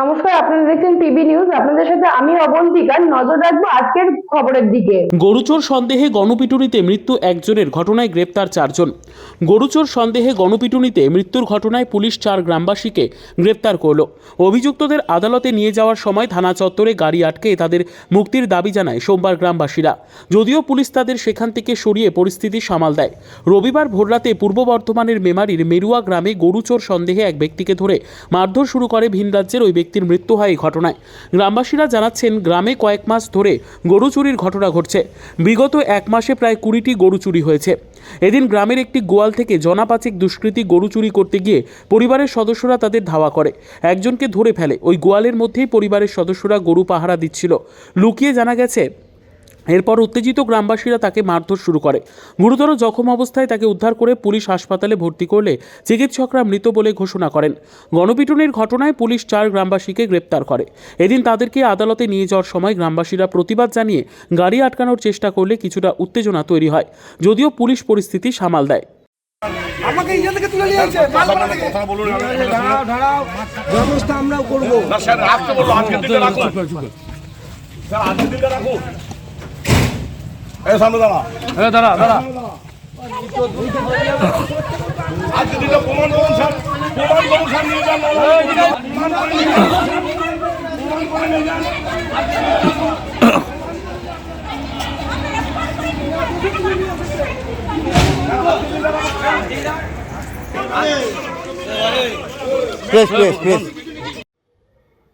নমস্কার, আপনারা দেখছেন পিবি নিউজ। আপনাদের সাথে আমি অবন্তিকা নজর রাখব আজকের খবরের দিকে। গরুচোর সন্দেহে গণপিটুনিতে মৃত্যু একজনের ঘটনায় গ্রেপ্তার চারজন। গরুচোর সন্দেহে গণপিটুনিতে মৃত্যুর ঘটনায় পুলিশ চার গ্রামবাসীকে গ্রেপ্তার করল। অভিযুক্তদের আদালতে নিয়ে যাওয়ার সময় থানা চত্বরে গাড়ি আটকে তাদের মুক্তির দাবি জানায় সোমবার গ্রামবাসীরা। যদিও পুলিশ তাদের সেখান থেকে সরিয়ে পরিস্থিতি সামাল দেয়। রবিবার ভোররাতে পূর্ব বর্ধমানের মেমারির মেরুয়া গ্রামে গরুচোর সন্দেহে এক ব্যক্তিকে ধরে মারধর শুরু করে ভিন রাজ্যের ওই ব্যক্তির মৃত্যু হয় এই ঘটনায়। গ্রামবাসীরা জানাচ্ছেন, গ্রামে কয়েক মাস ধরে গরু চুরির ঘটনা ঘটছে। বিগত এক মাসে প্রায় কুড়িটি গরু চুরি হয়েছে। এদিন গ্রামের একটি গোয়াল থেকে জনাপাচিক দুষ্কৃতী গরু চুরি করতে গিয়ে পরিবারের সদস্যরা তাদের ধাওয়া করে। একজনকে ধরে ফেলে। ওই গোয়ালের মধ্যেই পরিবারের সদস্যরা গরু পাহারা দিচ্ছিল। লুকিয়ে জানা গেছে এরপর উত্তেজিত গ্রামবাসীরা তাকে মারধর শুরু করে। গুরুতর জখম অবস্থায় তাকে উদ্ধার করে পুলিশ হাসপাতালে ভর্তি করলে চিকিৎসকরা মৃত বলে ঘোষণা করেন। গণপিটুনির ঘটনায় পুলিশ চার গ্রামবাসীকে গ্রেপ্তার করে। এদিন তাদেরকে আদালতে নিয়ে যাওয়ার সময় গ্রামবাসীরা প্রতিবাদ জানিয়ে গাড়ি আটকানোর চেষ্টা করলে কিছুটা উত্তেজনা তৈরি হয়। যদিও পুলিশ পরিস্থিতি সামাল দেয়। আমাকে ইয়ে থেকে তুলে নিয়ে যাচ্ছে মালপাড়া থেকে কথা বলুন। আমি একটা কথা দাঁড়াও দাঁড়াও। ব্যবস্থা আমরাও করব। না স্যার রাখতে বলল আজকের দিনটা রাখুন। স্যার আজকের দিনটা রাখুন। এই সামনে দাঁড়া। দাঁড়া দাঁড়া। আজকের দিনটা প্রমাণ করুন স্যার প্রমাণ করুন স্যার নিয়ে যান। প্রমাণ করে নিয়ে যান প্রমাণ করে নিয়ে যান press press press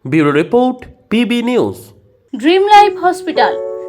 bureau report PB news dream life hospital